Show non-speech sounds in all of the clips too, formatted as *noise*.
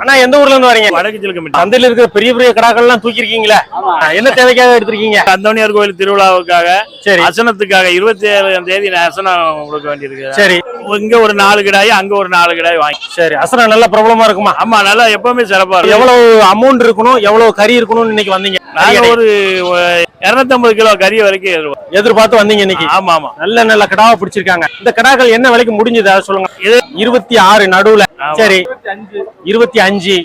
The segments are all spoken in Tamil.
அண்ணா எந்த ஊர்ல இருந்து வரீங்க? வடக்கு சிலுக்கமிட்டி சந்தையில இருக்கிற பெரிய பெரிய கடாக்கள்லாம் தூக்கிருக்கீங்களா என்ன தேவைக்காக எடுத்திருக்கீங்க? அந்தோனியார் கோயில் திருவிழாவுக்காக சரி. அசனத்துக்காக இருபத்தி ஏழாம் தேதி அசனம் கொடுக்க வேண்டியிருக்கு. சரி. இங்க ஒரு நாலு கிடாய் அங்க ஒரு நாலு கிடாய் வாங்கி. சரி அசனம் நல்ல பிரபலமா இருக்குமா? ஆமா நல்லா எப்பவுமே சிறப்பா இருக்கும் எவ்வளவு அமௌண்ட் இருக்கணும் எவ்வளவு கறி இருக்கணும்னு இன்னைக்கு வந்தீங்க? நாங்க ஒரு இருநூத்தம்பது கிலோ கறி வரைக்கும். எதிர்பார்த்து வந்தீங்க இன்னைக்கு? ஆமா ஆமா. நல்ல நல்ல கடாவை பிடிச்சிருக்காங்க. இந்த கடாக்கள் என்ன விலைக்கு முடிஞ்சது? சொல்லுங்க. இருபத்தி ஆறு நடுவுல. சரி. இருபத்தி அஞ்சு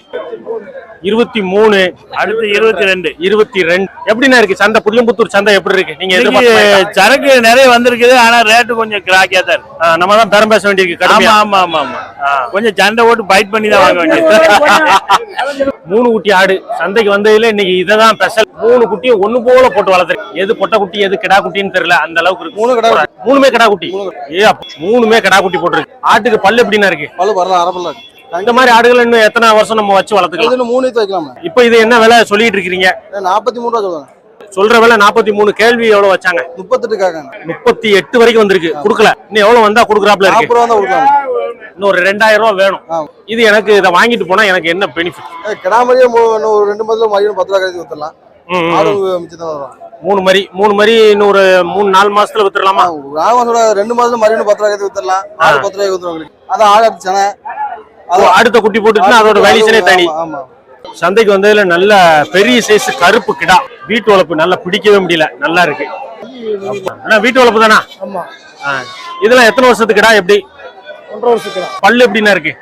இருபத்தி மூணு அடுத்து இருபத்தி ரெண்டு இருபத்தி ரெண்டு. எப்படிண்ணா இருக்கு? சந்தை புளியம்புத்தூர் சந்தை எப்படி இருக்கு? நீங்க சரக்கு நிறைய வந்திருக்குது ஆனா ரேட்டு கொஞ்சம் கிராக்கியா தான் நம்ம தான் பேரம் பேச வேண்டியிருக்கு ஆமா ஆமா ஆமா ஆமா. கொஞ்சம் சண்டை போட்டு பைட் பண்ணி தான் வாங்க வேண்டியது *laughs* மூணு குட்டி ஆடு. சந்தைக்கு வந்ததுல இன்னைக்கு இததான் ஸ்பெஷல் மூணு குட்டியும் ஒண்ணு போல போட்டு வளர்த்துருக்கு எது பொட்டை குட்டி எது கிடா குட்டின்னு தெரியல அந்த அளவுக்கு இருக்கு. மூணு கடா மூணுமே கிடா குட்டி. ஏ அப்ப, மூணுமே கிடா குட்டி போட்டுருக்கு. ஆட்டுக்கு பல்லு எப்படின்னா இருக்கு? பல்லு வரலாம் அரப்பல்ல இந்த மாதிரி ஆடுகள் இன்னும் எத்தனை வருஷம் நம்ம வச்சு வளர்த்துக்கலாம்? இது மூணு வைக்கலாம் இப்போ இது என்ன விலை சொல்லிட்டு இருக்கீங்க நாற்பத்தி மூணு ரூபா சொல்லுவாங்க. சொல்ற விலை நாற்பத்தி மூணு. கேள்வி எவ்வளவு வச்சாங்க? முப்பத்தெட்டு கேட்காங்க முப்பத்தி எட்டு வரைக்கும் வந்திருக்கு. குடுக்கல. இன்னும் எவ்வளவு வந்தா குடுக்குறாப்ல ரூபா இன்னும் ஒரு ரெண்டாயிரம் ரூபாய் வேணும். இது எனக்கு இதை வாங்கிட்டு போனா எனக்கு என்ன பெனிஃபிட் ஏ, கிடா மாதிரியே மூ- இன்னும் ஒரு ரெண்டு மாதத்துல மதியம் பத்து ரூபா கழிச்சு வரும். மூணு மரி மூணு மரி இன்னும் ஒரு மூணு நாலு மாசத்துல வித்துடலாமா? ரெண்டு மாதத்துல மதியம் பத்து ரூபா கழிச்சு வித்துடலாம். பத்து ரூபாய்க்கு வித்துருவாங்க அதான் ஆடு அடிச்சானே அடுத்த குட்டி போட்டுச்சுன்னா அதோட வேலிசனே தனி. சந்தைக்கு வந்ததுல நல்ல பெரிய சைஸ் கருப்பு கிடா. வீட்டு வளர்ப்பு நல்லா பிடிக்கவே முடியல. நல்லா இருக்கு. ஆனா வீட்டு வளர்ப்பு தானா. இதெல்லாம் எத்தனை வருஷத்துக்கு கிடா? எப்படி? பல்லு எப்படின்னா இருக்கு?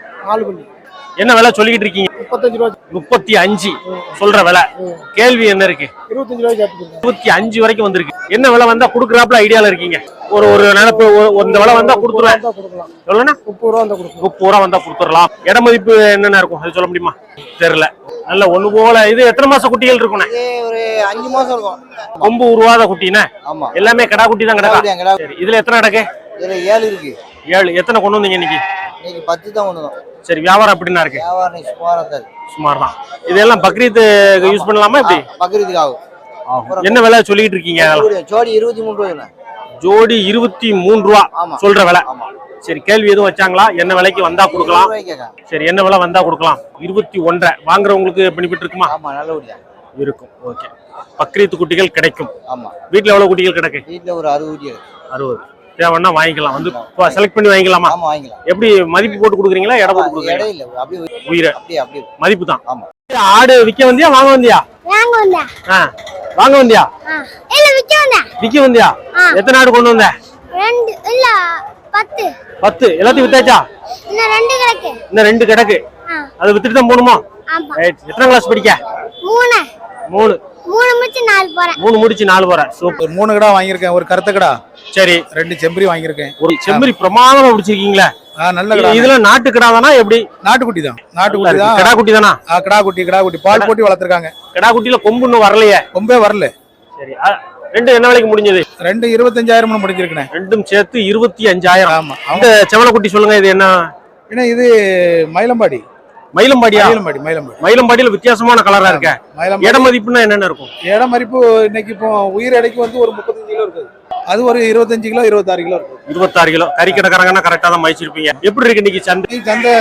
என்ன விலை சொல்லிக்கிட்டு இருக்கீங்க? முப்பத்தஞ்சு ரூபா முப்பத்தி அஞ்சு. சொல்ற விலை. கேள்வி என்ன இருக்கு? இருபத்தஞ்சு ரூபாய்க்கு கேட்டுருக்கேன் இருபத்தி அஞ்சு வரைக்கும் வந்திருக்கு. என்ன விலை வந்தா குடுக்குறாப்புல ஐடியால இருக்கீங்க? ஒரு ஒரு நினைப்பு இந்த விலை வந்தா கொடுத்துருவேன். எவ்வளோண்ணா முப்பது ரூபா தான் கொடுக்கலாம். முப்பது ரூபா வந்தா கொடுத்துடலாம். இட மதிப்பு என்னென்ன இருக்கும்? அது சொல்ல முடியுமா? தெரியல. நல்ல ஒண்ணு போல. இது எத்தனை மாச குட்டிகள் இருக்குண்ணே? ஒரு அஞ்சு மாசம் இருக்கும். கொம்பு உருவாத குட்டினே ஆமா. எல்லாமே கடா குட்டி தான் கிடக்கா? கிடா சரி இதுல எத்தனை கிடக்கு? இதுல ஏழு இருக்கு. ஏழு எத்தனை கொண்டு வந்தீங்க இன்னைக்கு? இன்னைக்கு பத்து தான் ஒன்று தான் சரி வியாபாரம் எப்படின்னா இருக்கு? வியாபாரம் சுமாராக தான் சுமார் தான் இதெல்லாம் பக்ரீத்து யூஸ் பண்ணலாமா இப்படி பக்ரீத்துக்கு ஆகும் என்ன விலை சொல்லிட்டு இருக்கீங்க? ஜோடி இருபத்தி மூணு ரூபாய் ஜோடி இருபத்தி மூணு ரூபா. சொல்ற விலை. சரி கேள்வி எதுவும் வச்சாங்களா? என்ன விலைக்கு வந்தா கொடுக்கலாம்? சரி என்ன விலை வந்தா கொடுக்கலாம்? இருபத்தி ஒன்றரை. வாங்குறவங்களுக்கு பெனிஃபிட் இருக்குமா ஆமா நல்லபடியா இருக்கும். ஓகே பக்ரீத்து குட்டிகள் கிடைக்கும். ஆமா. வீட்ல எவ்வளவு குட்டிகள் கிடக்கு? வீட்டுல ஒரு அறுபது அறுபது. தேவைன்னா வாங்கிக்கலாம். வந்து செலக்ட் பண்ணி வாங்கிக்கலாமா? எப்படி மதிப்பு போட்டு கொடுக்குறீங்களா எடை போட்டு கொடுக்குறீங்களா? இடம் இல்ல அப்படியே உயிரை மதிப்பு தான். ஆமா. ஆடு விக்க வந்தியா வாங்க வந்தியா? வாங்க வந்தா. ஆ வாங்க வந்தியா? ஆ. இல்ல விக்க வந்தா. விக்க வந்தியா. எத்தனை ஆடு கொண்டு வந்த? ரெண்டு இல்ல பத்து. பத்து. எல்லாத்தையும் வித்தாச்சா? இன்னும் ரெண்டு கிடக்கு. இன்னும் ரெண்டு கிடக்கு. அதை வித்துட்டு தான் போகணுமா? ஆமா. ரைட் எத்தனை கிளாஸ் படிக்க? மூணு. மூணு. மூணு முடிச்சு நாலு போறேன். மூணு முடிச்சு நாலு போறேன். சூப்பர். மூணு கடா வாங்கியிருக்கேன் ஒரு கருத்த கடா சரி. ரெண்டு செம்பரி வாங்கியிருக்கேன். ஒரு செம்மறி பிரமாதமா பிடிச்சிருக்கீங்களா நல்ல கடா இதுல நாட்டு கிடா தானா எப்படி? நாட்டுக்குட்டி தான். நாட்டுக்குட்டி தான். கிடா குட்டி தானா? கிடா குட்டி கிடா குட்டி பால் போட்டி வளர்த்துருக்காங்க. கிடா குட்டியில கொம்பு இன்னும் வரலையே. கொம்பே வரல. சரி ரெண்டு என்ன விலைக்கு முடிஞ்சது? ரெண்டு இருபத்தஞ்சாயிரம் முடிஞ்சிருக்கேன் ரெண்டும் சேர்த்து இருபத்தி அஞ்சாயிரம். ஆமா அவங்க இந்த செவல குட்டி சொல்லுங்க இது என்ன? ஏன்னா இது மயிலம்பாடி. மயிலம்பாடியா? மயிலம்பாடி மயிலம்பாடி. மயிலம்பாடியில வித்தியாசமான கலரா இருக்க. இட மதிப்புன்னா என்னென்ன இருக்கும்? இட மதிப்பு இன்னைக்கு இப்போ உயிர் எடைக்கு வந்து ஒரு முப்பத்தஞ்சு கிலோ இருக்குது. அது ஒரு இருபத்தஞ்சு கிலோ இருபத்தாறு கிலோ இருக்கும். இருபத்தாறு கிலோ. கறி கடைக்காரங்கன்னா கரெக்டா தான் மதிச்சிருப்பீங்க எப்படி இருக்கு இன்னைக்கு சந்தை? சந்தை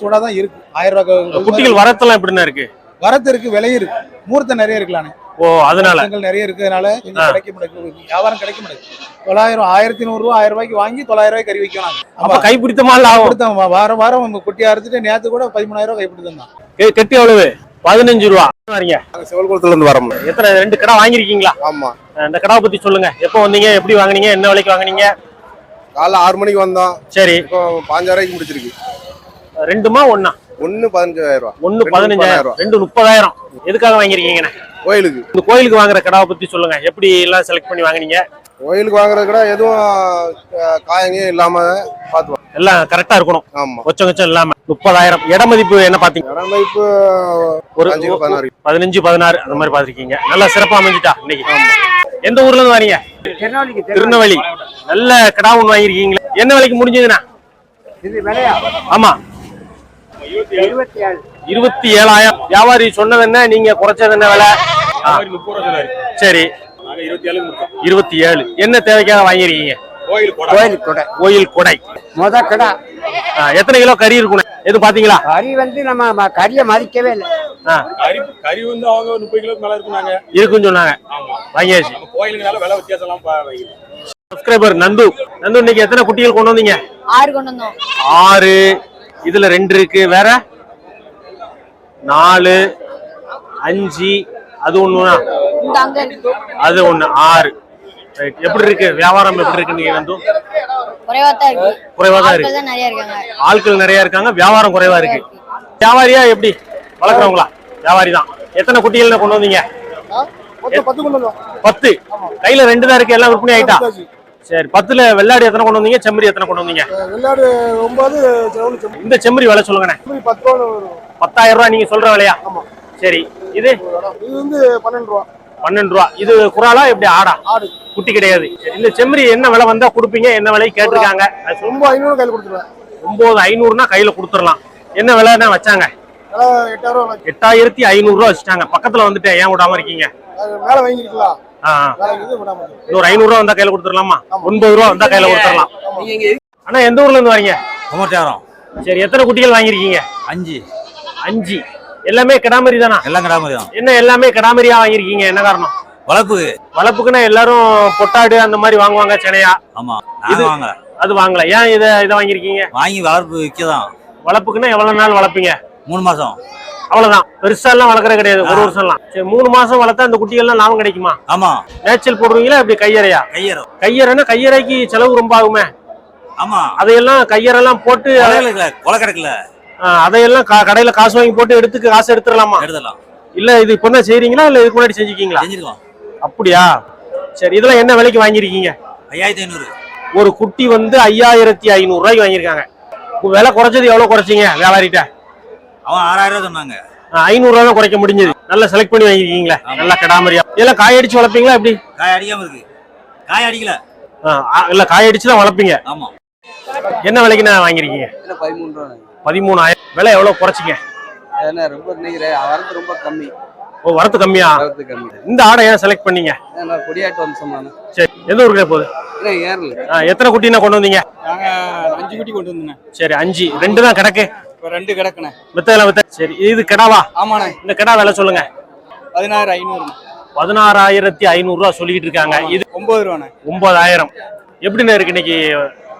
சூடா தான் இருக்கு. ஆயிரம் ரூபாய் குட்டிகள் வரத்தெல்லாம் எப்படின்னா இருக்கு? வரத்து இருக்கு விலையும் இருக்கு. மூர்த்தம் நிறைய இருக்கலானே ஓ அதனால. நிறைய இருக்கிறதுனால. கொஞ்சம் கிடைக்க மாட்டேங்குது. வியாபாரம் கிடைக்க மாட்டேங்குது. தொள்ளாயிரம் ஆயிரத்தி நூறு ரூபா ஆயிரம் ரூபாய்க்கு வாங்கி தொள்ளாயிரம் ரூபாய்க்கு கறி வைக்கலாம் அப்ப கைப்பிடித்தமா ஆகும். கொடுத்தோம் வாரம் வாரம் உங்க குட்டி அறுத்துட்டு நேத்து கூட பதிமூணாயிரம் ரூபாய் கைப்பிடித்தோம் தான் ஏ, கெட்டி எவ்வளவு? பதினஞ்சு ரூபா. வரீங்க சிவல்குளத்துல இருந்து வரோம் எத்தனை ரெண்டு கடை வாங்கிருக்கீங்களா ஆமா. இந்த கடாவை பத்தி சொல்லுங்க. எப்போ வந்தீங்க? எப்படி வாங்குனீங்க? என்ன விலைக்கு வாங்குனீங்க? காலைல ஆறு மணிக்கு வந்தோம். சரி. இப்போ பாஞ்சாயிரம் முடிச்சிருக்கு. ரெண்டுமா ஒண்ணா? ஒன்னு பதினஞ்சாயிரம் ரூபா. ஒண்ணு ரெண்டு பதினஞ்சாயிரம். முப்பதாயிரம். ரெண்டு முப்பதாயிரம். எதுக்காக வாங்கிருக்கீங்கண்ணே கோயிலுக்கு. இந்த கோயிலுக்கு வாங்குற கடாவை பத்தி சொல்லுங்க. எப்படி எல்லாம் செலக்ட் பண்ணி வாங்குனீங்க? கோயிலுக்கு வாங்குறது கூட எதுவும் அஹ், காயங்க இல்லாம பாத்துவோம் எல்லாம் கரெக்டா இருக்கணும். ஆமா. கொச்சம் கொச்சம் இல்லாம. முப்பதாயிரம். இட மதிப்பு என்ன பாத்தீங்க? இடம் இப்போ ஒரு பதினஞ்சு பதினாறு அந்த மாதிரி பாத்திருக்கீங்க. நல்லா சிறப்பா அமைஞ்சிட்டா இன்னைக்கு. எந்த ஊர்ல இருந்து வரீங்க? திருநெல்வேலி. நல்ல கடா ஒண்ணு வாங்கிருக்கீங்களா. என்ன விலைக்கு முடிஞ்சதுண்ணா? ஆமா. இருபத்தி ஏழாயிரம். வியாபாரி சொன்னது என்ன? நீங்க குறைச்சது என்ன விலை. சரி. இருபத்தி ஏழு. என்ன தேவைக்காக வாங்கிருக்கீங்க கோயில் கொடை. கோயில் கொடை. முத கடை. ஆ, எத்தனை கிலோ கறி இருக்கணும் எது பாத்தீங்களா கறி வந்து நம்ம ம- கறியை மதிக்கவே இல்லை. கறி கறி வந்து அவங்க முப்பது கிலோக்கு மேல இருக்குனாங்க இருக்குன்னு சொன்னாங்க. வாங்கியாச்சு. கோயிலுக்குனால விலை வித்தியாசம் எல்லாம் சப்ஸ்கிரைபர் நந்து. நந்து இன்னைக்கு எத்தனை குட்டிகள் கொண்டு வந்தீங்க? ஆறு கொண்டு வந்தோம். ஆறு. இதுல ரெண்டு இருக்கு. வேற? நாலு. அஞ்சு. அது ஒண்ணுனா. அது ஒண்ணு ஆறு. Right. எப்படி இருக்கு? வியாபாரம் எப்படி இருக்கு நீங்க வந்து? குறைவா தான் இருக்கு. ஆட்கள் நிறைய இருக்காங்க. ஆட்கள் நிறைய இருக்காங்க வியாபாரம் குறைவா இருக்கு. வியாபாரியா எப்படி? வளர்க்குறவங்களா? வியாபாரி தான். எத்தனை குட்டிகள் கொண்டு வந்தீங்க? பத்து கையில ரெண்டு தான் இருக்கு எல்லாம் விற்பனை ஆயிட்டா? சரி பத்துல வெள்ளாடு எத்தனை கொண்டு வந்தீங்க? செம்மறி எத்தனை கொண்டு வந்தீங்க? வெள்ளாடு ஒன்பது இந்த செம்மறி விலை சொல்லுங்கண்ணே. பத்தாயிரம் ரூபாய் நீங்க சொல்ற விலையா? சரி. இது? இது வந்து பன்னெண்டு ரூபா. பன்னெண்டு ரூபா. இது குறாலா எப்படி ஆடா? ஆடு. குட்டி கிடையாது. சரி, இந்த செம்மறி என்ன விலை வந்தா கொடுப்பீங்க? என்ன விலை கேட்டிருக்காங்க. ரொம்ப ஐநூறு கையில் கொடுத்துருவேன். ஒன்பது ஐநூறுனா கையில கொடுத்துடலாம். என்ன விலைன்னா வச்சாங்க? எட்டாயிரத்தி ஐநூறு ரூபா வச்சுட்டாங்க. பக்கத்துல வந்துட்டு ஏன் விடாம இருக்கீங்க? அது மேலே வாங்கிருக்கலாம். இன்னொரு ஐநூறு ரூபா வந்தா கையில கொடுத்துடலாமா? ஒன்பது ரூபா வந்தா கையில கொடுத்துடலாம். அண்ணா எந்த ஊர்ல இருந்து வரீங்க? சரி எத்தனை குட்டிகள் வாங்கியிருக்கீங்க? அஞ்சு. அஞ்சு. எல்லாமே கிடாமரி தானா? எல்லாம் கிராமம் தான். என்ன எல்லாமே கிடாமரியா வாங்கியிருக்கீங்க? என்ன காரணம்? வளர்ப்பு. வளர்ப்புக்குன்னா எல்லாரும் பொட்டாடு அந்த மாதிரி வாங்குவாங்க சென்னையா ஆமா இது- வாங்க அது வாங்கல. ஏன் இதை இதை வாங்கியிருக்கீங்க? வாங்கி வளர்ப்பு விற்கதான். வளர்ப்புக்குன்னா எவ்வளவு நாள் வளர்ப்பீங்க? மூணு மாசம். அவ்வளவுதான் பெருசா எல்லாம் வளர்க்கறது கிடையாது. ஒரு வருஷம்லாம். சரி மூணு மாசம் வளர்த்தா அந்த குட்டிகள்லாம் லாபம் கிடைக்குமா? ஆமா. மேய்ச்சல் போடுவீங்களா இப்படி கையறையா? கையறம் கையறைன்னா கையறைக்கு செலவு ரொம்ப ஆகுமே. ஆமா. அதையெல்லாம் கையறெல்லாம் போட்டு கொலை கிடக்கல. அதையெல்லாம் கா- கடையில காசு வாங்கி போட்டு எடுத்து காசு எடுத்துடலாமா? எடுத்துடலாம். இல்ல இது இப்பதான் செய்றீங்களா? இல்ல இதுக்கு முன்னாடி செஞ்சுக்கீங்களா செஞ்சிருக்கோம் அப்படியா? சரி இதெல்லாம் என்ன விலைக்கு வாங்கியிருக்கீங்க? ஐயாயிரத்தி ஐநூறு. ஒரு குட்டி வந்து ஐயாயிரத்தி ஐநூறு ரூபாய்க்கு வாங்கியிருக்காங்க. இப்ப விலை குறைச்சது எவ்வளவு குறைச்சீங்க வியாபாரிட்ட அவன் ஆறாயிரம் ரூபாய் சொன்னாங்க. ஐநூறு ரூபா தான் குறைக்க முடிஞ்சது. நல்லா செலக்ட் பண்ணி வாங்கியிருக்கீங்களா? நல்லா கிடாமரியா. இதெல்லாம் காய் அடிச்சு வளர்ப்பீங்களா எப்படி? காய் அடிக்காம இருக்கு. காய் அடிக்கல. ஆ, ஆ, இல்ல காய் அடிச்சு தான் வளர்ப்பீங்க. ஆமா. என்ன விலைக்கு நான் வாங்கியிருக்கீங்க? பதிமூணு ரூபா பதிமூணாயிரம். விலை எவ்வளவு குறைச்சிங்க? ஏன்னா ரொம்ப இன்னைக்கு வரது ரொம்ப கம்மி. ஓ வரத்து கம்மியா? வரது கம்மி. இந்த ஆடை ஏன் செலக்ட் பண்ணீங்க? ஏன்னா கொடியாட்டு வம்சமான சரி எந்த ஊருக்கு போகுது? ஏறல ஆ, எத்தனை குட்டினா கொண்டு வந்தீங்க? நாங்க அஞ்சு குட்டி கொண்டு வந்தோண்ணே சரி அஞ்சு. ரெண்டு தான் கிடக்கு. இப்போ ரெண்டு கிடக்குண்ணே வித்தல வித்த சரி இது கிடாவா? ஆமாண்ணே. இந்த கிடா விலை சொல்லுங்க. பதினாறு ஐநூறு பதினாறாயிரத்தி ஐநூறு ரூபா சொல்லிட்டு இருக்காங்க. இது ஒன்பது ரூபாண்ணே. ஒன்பதாயிரம். எப்படிண்ணே இருக்கு இன்னைக்கு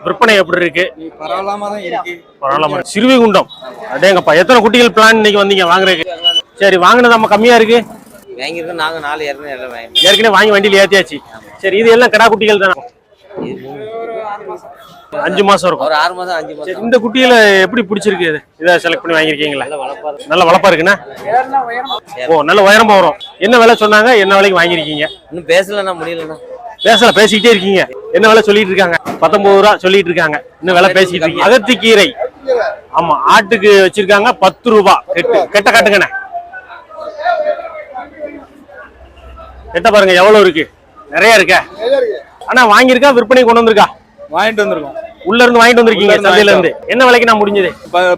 விற்பனை எப்படி இருக்கு? பரவாயில்லாம சிறுவைகுண்டம் அடேங்கப்பா எத்தனை குட்டிகள் பிளான் இன்னைக்கு வந்தீங்க வாங்குறதுக்கு? சரி வாங்கினது நம்ம கம்மியா இருக்கு? வாங்கியிருக்கோம் நாங்க நாலு ஏற்கனவே வாங்கி வண்டியில ஏத்தியாச்சு. சரி இது எல்லாம் கிடா குட்டிகள் தானே? அஞ்சு மாசம் இருக்கும். ஒரு ஆறு மாதம் அஞ்சு மாதம் இந்த குட்டியில எப்படி பிடிச்சிருக்கு இது? இதை செலக்ட் பண்ணி வாங்கியிருக்கீங்களா? நல்ல வளர்ப்பா இருக்கு. நல்ல வளப்பா இருக்குண்ணா? ஓ நல்ல உயரமா வரும். என்ன விலை சொன்னாங்க? என்ன விலைக்கு வாங்கியிருக்கீங்க? இன்னும் பேசலண்ணா முடியலண்ணா. பேசல பேசிக்கிட்டே இருக்கீங்க. என்ன விலை சொல்லிட்டு இருக்காங்க? பத்தொன்பது ரூபா சொல்லிட்டு இருக்காங்க. இன்னும் விலை பேசிட்டு இருக்கீங்க? அகத்தி கீரை ஆமா ஆட்டுக்கு வச்சிருக்காங்க பத்து ரூபா கெட்டு. கெட்ட காட்டுங்கண்ணே. கெட்ட பாருங்க எவ்வளவு இருக்கு? நிறைய இருக்க. ஆனா வாங்கியிருக்கா? விற்பனை கொண்டு வந்திருக்கா? வாங்கிட்டு வந்திருக்கோம். உள்ள இருந்து வாங்கிட்டு வந்திருக்கீங்க சந்தையில இருந்து என்ன விலைக்கு நான் முடிஞ்சது?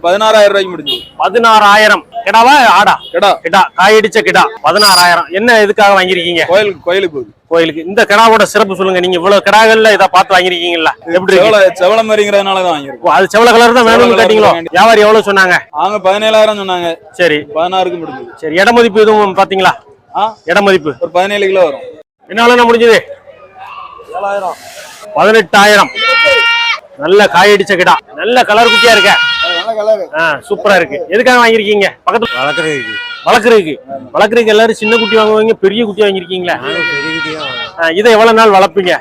பதினாறாயிரம் ரூபாய்க்கு முடிஞ்சது. பதினாறாயிரம். கிடாவா? ஆடா. கிடா. கிடா. காயடிச்ச கிடா. பதினாறாயிரம். என்ன எதுக்காக வாங்கியிருக்கீங்க? கோயிலுக்கு கோயிலுக்கு போகுது. கோயிலுக்கு. இந்த கிடாவோட சிறப்பு சொல்லுங்க. நீங்க இவ்வளவு கிடாகள்ல இதை பார்த்து வாங்கிருக்கீங்களா எப்படி செவல மாதிரிங்கிறதுனால தான் வாங்கியிருக்கோம். ஓ, அது செவல கலர் தான் வேணும்னு கேட்டீங்களோ? வியாபாரி எவ்வளவு சொன்னாங்க? அவங்க பதினேழாயிரம் சொன்னாங்க. சரி. பதினாறுக்கு முடிஞ்சது. சரி இட மதிப்பு எதுவும் பாத்தீங்களா இட மதிப்பு. ஒரு பதினேழு கிலோ வரும். என்ன விலை முடிஞ்சது பதினெட்டாயிரம். நல்ல காயடிச்ச கிடா. நல்ல கலர் குட்டியா இருக்க. நல்ல கலர் ஆ, சூப்பரா இருக்கு. எதுக்காக வாங்கிருக்கீங்க பக்கத்துல வளர்க்குறதுக்கு. வளர்க்குறதுக்கு. வளர்க்குறதுக்கு எல்லாரும் சின்ன குட்டி வாங்குவீங்க பெரிய குட்டி வாங்கிருக்கீங்களா இதை எவ்வளவு நாள் வளர்ப்பீங்க?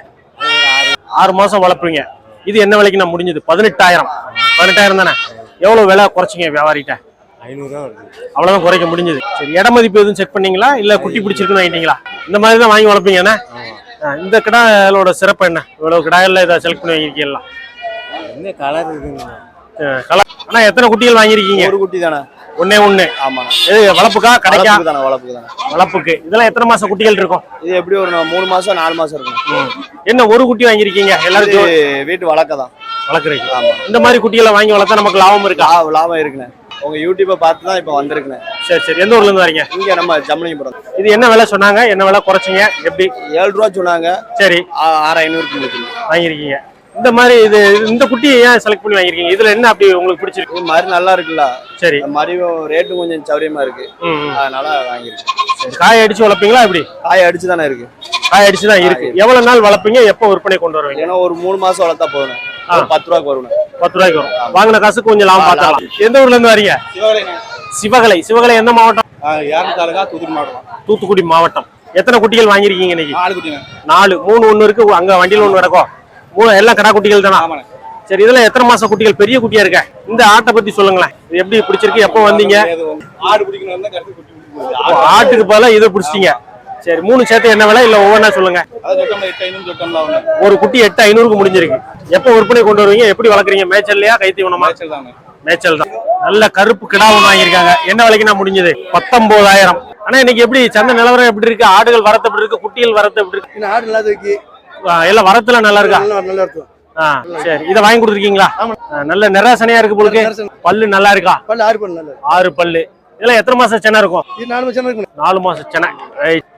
ஆறு மாசம் வளர்ப்பீங்க. இது என்ன விலைக்கு நான் முடிஞ்சது? பதினெட்டாயிரம். பதினெட்டாயிரம் தானே? எவ்வளவு விலை குறைச்சிங்க வியாபாரிகிட்ட? அவ்வளவுதான் குறைக்க முடிஞ்சது. சரி இட மதிப்பு எதுவும் செக் பண்ணீங்களா? இல்ல குட்டி பிடிச்சிருக்குன்னு வாங்கிட்டீங்களா? இந்த மாதிரி தான் வாங்கி வளர்ப்பீங்க என்ன? ஆ, இந்த கிடாயோட சிறப்பு என்ன? இவ்வளவு கிடாயெல்லாம் இதை செலக்ட் பண்ணி வாங்கிருக்கீங்களா என்ன கலர் கலர் ஆனா எத்தனை குட்டிகள் வாங்கியிருக்கீங்க? ஒரு குட்டி தானே. ஒண்ணே ஒண்ணு. ஆமாண்ணா எது வளர்ப்புக்கா கடைக்கா? தானே வளர்ப்புக்கு தானே வளர்ப்புக்கு. இதெல்லாம் எத்தனை மாசம் குட்டிகள் இருக்கும்? இது எப்படி ஒரு மூணு மாசம் நாலு மாசம் இருக்கும். என்ன ஒரு குட்டி வாங்கியிருக்கீங்க? இது எல்லாருக்கும் வீட்டு வளர்க்க தான். வளர்க்குறீங்க ஆமா. இந்த மாதிரி குட்டிகளை வாங்கி வளர்த்தா நமக்கு லாபம் இருக்கா? லாபம் இருக்குண்ணே. உங்க யூடியூப்பை பார்த்து தான் இப்போ வந்திருக்குண்ணே. சரி சரி. எந்த ஊர்ல இருந்து வரீங்க? இங்க நம்ம ஜம்லிங்கபுரம் இது என்ன விலை சொன்னாங்க? என்ன விலை குறைச்சிங்க? எப்படி? ஏழு ரூபா சொன்னாங்க. சரி. ஆறு ஐநூறுக்கு வாங்கியிருக்கீங்க. இந்த மாதிரி இது இந்த குட்டியை ஏன் செலக்ட் பண்ணி வாங்கிருக்கீங்க இதுல என்ன அப்படி உங்களுக்கு பிடிச்சிருக்கு? மாதிரி நல்லா இருக்குல்ல. சரி. மாதிரியும் ரேட்டும் கொஞ்சம் சௌரியமா இருக்கு. அதனால வாங்கிருக்கேன். காய் அடிச்சு வளர்ப்பீங்களா எப்படி? காய் அடிச்சு தானே இருக்கு. காய் அடிச்சு தான் இருக்கு. எவ்வளவு நாள் வளர்ப்பீங்க? எப்போ விற்பனை கொண்டு வருவீங்க? ஏன்னா ஒரு மூணு மாசம் வளர்த்தா போதும். பத்து ரூபாய்க்கு வரும் பத்து ரூபாய்க்கு வரும். வாங்கின காசுக்கு கொஞ்சம் லாபம் பார்த்துக்கலாம். எந்த ஊர்ல இருந்து வரீங்க? சிவகலை. சிவகலை எந்த மாவட்டம்? தூத்துக்குடி மாவட்டம். தூத்துக்குடி மாவட்டம். எத்தனை குட்டிகள் வாங்கியிருக்கீங்க இன்னைக்கு? நாலு. மூணு ஒண்ணு இருக்கு. அங்க வண்டியில ஒண்ணு கிடக்கும். எல்லாம் கடா குட்டிகள் தானா? சரி இதுல எத்தனை மாச குட்டிகள்? பெரிய குட்டியா இருக்க. இந்த ஆட்டை பத்தி சொல்லுங்களேன். இது எப்படி பிடிச்சிருக்கு? எப்போ வந்தீங்க? ஆட்டுக்கு பதிலா இதை பிடிச்சிட்டீங்க. சரி மூணு சேர்த்து என்ன விலை? இல்ல ஒவ்வொன்றா சொல்லுங்க. ஒரு குட்டி எட்டு ஐநூறுக்கு முடிஞ்சிருக்கு. எப்போ விற்பனை கொண்டு வருவீங்க? எப்படி வளர்க்குறீங்க? மேய்ச்சல்லையா கைத்தீவனமா மேய்ச்சல் தான். நல்ல கருப்பு கிடா ஒன்று வாங்கியிருக்காங்க. என்ன விலைக்கு நான் முடிஞ்சது? பத்தொன்பதாயிரம். ஆனா இன்னைக்கு எப்படி? சந்தை நிலவரம் எப்படி இருக்கு? ஆடுகள் வரத்து எப்படி இருக்கு? குட்டிகள் வரத்து எப்படி இருக்கு? ஆடு இல்லாத எல்லாம் வரத்துல நல்லா இருக்கா? நல்லா நல்லா இருக்கும். ஆ சரி. இதை வாங்கி கொடுத்துருக்கீங்களா? நல்ல நிராசனையா இருக்கு போலுக்கு. பல்லு நல்லா இருக்கா? பல்லு ஆறு பல்லு நல்லது. ஆறு பல்லு. இதெல்லாம் எத்தனை மாசம் சென்னை இருக்கும்? இது நாலு இருக்கும். நாலு மாசம் சென்னை.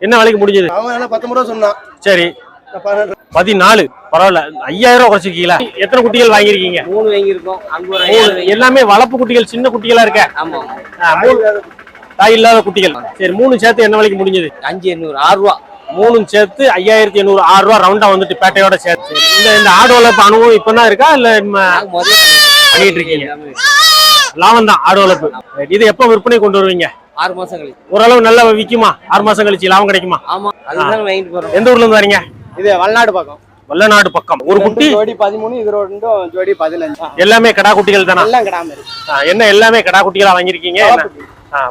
என்ன விலைக்கு முடிஞ்சது? அவன் பத்தொன்பது ரூபா சொன்னான். சரி. பதினாலு. பரவாயில்ல. ஐயாயிரம் ரூபா குறைச்சிருக்கீங்களா? எத்தனை குட்டிகள் வாங்கியிருக்கீங்க? மூணு வாங்கியிருக்கோம். அங்க எல்லாமே வளர்ப்பு குட்டிகள் சின்ன குட்டிகளா இருக்க? தாய் இல்லாத குட்டிகள். சரி மூணு சேர்த்து என்ன விலைக்கு முடிஞ்சது? அஞ்சு எண்ணூறு. ஆறு ரூபா. மூணும் சேர்த்து ஐயாயிரத்தி எண்ணூறு ஆறு ரூபா ரவுண்டா வந்துட்டு பேட்டையோட சேர்த்து. இந்த இந்த ஆடு வளர்ப்பு அனுபவம் இப்பதான் இருக்கா? இல்ல பண்ணிட்டு இருக்கீங்க. லாபம் தான் ஆடு வளர்ப்பு. இது எப்ப விற்பனை கொண்டு வருவீங்க? ஆறு மாசம் கழிச்சு. ஓரளவு நல்லா விக்குமா ஆறு மாசம் கழிச்சு லாபம் கிடைக்குமா? ஆமா அதுதான் வாங்கிட்டு போறோம். எந்த ஊர்ல இருந்து வரீங்க? இது வல்நாடு பக்கம். வல்லநாடு பக்கம். ஒரு குட்டி? ஜோடி பதிமூணு இது ரெண்டும் ஜோடி பதினஞ்சு. எல்லாமே கடா குட்டிகள் தானா? எல்லாம் என்ன எல்லாமே கடா குட்டிகளா? ஆ,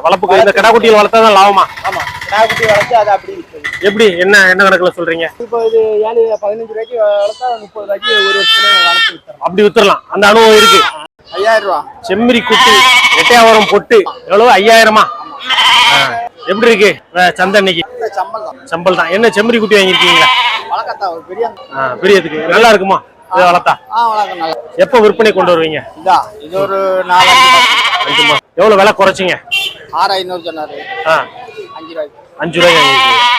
வளர்ப்புக்கு இந்த கடா குட்டிகள் வளர்த்தா தான் லாபமா? ஆமா கிடா குட்டி வளர்த்து அது அப்படி எப்படி? என்ன என்ன கணக்குல சொல்றீங்க? இப்போ இது ஏழு பதினஞ்சு ரூபாய்க்கு வளர்த்தா முப்பது ரூபாய்க்கு ஒரு வருஷத்துல வளர்த்து வித்துறோம் அப்படி வித்துறலாம் அந்த அனுபவம் இருக்கு. ஐயாயிரம் ரூபா. செம்மறி குட்டி எட்டையாவரம் பொட்டு எவ்வளவு? ஐயாயிரமா? எப்படி இருக்கு? சந்தை இன்னைக்கு? சம்பளம் தான். சம்பல் தான். என்ன செம்மறி குட்டி வாங்கியிருக்கீங்களா? பெரிய பெரியதுக்கு. நல்லா இருக்குமா? இதை வளர்த்தா? எப்போ விற்பனை கொண்டு வருவீங்க? இதா இது ஒரு நாலு அஞ்சு மாசம். விலை குறைச்சிங்க? ஆறு ஐநூறு சொன்னாரு. ஆ. அஞ்சு ரூபாய்க்கு. அஞ்சு ரூபாய்க்கு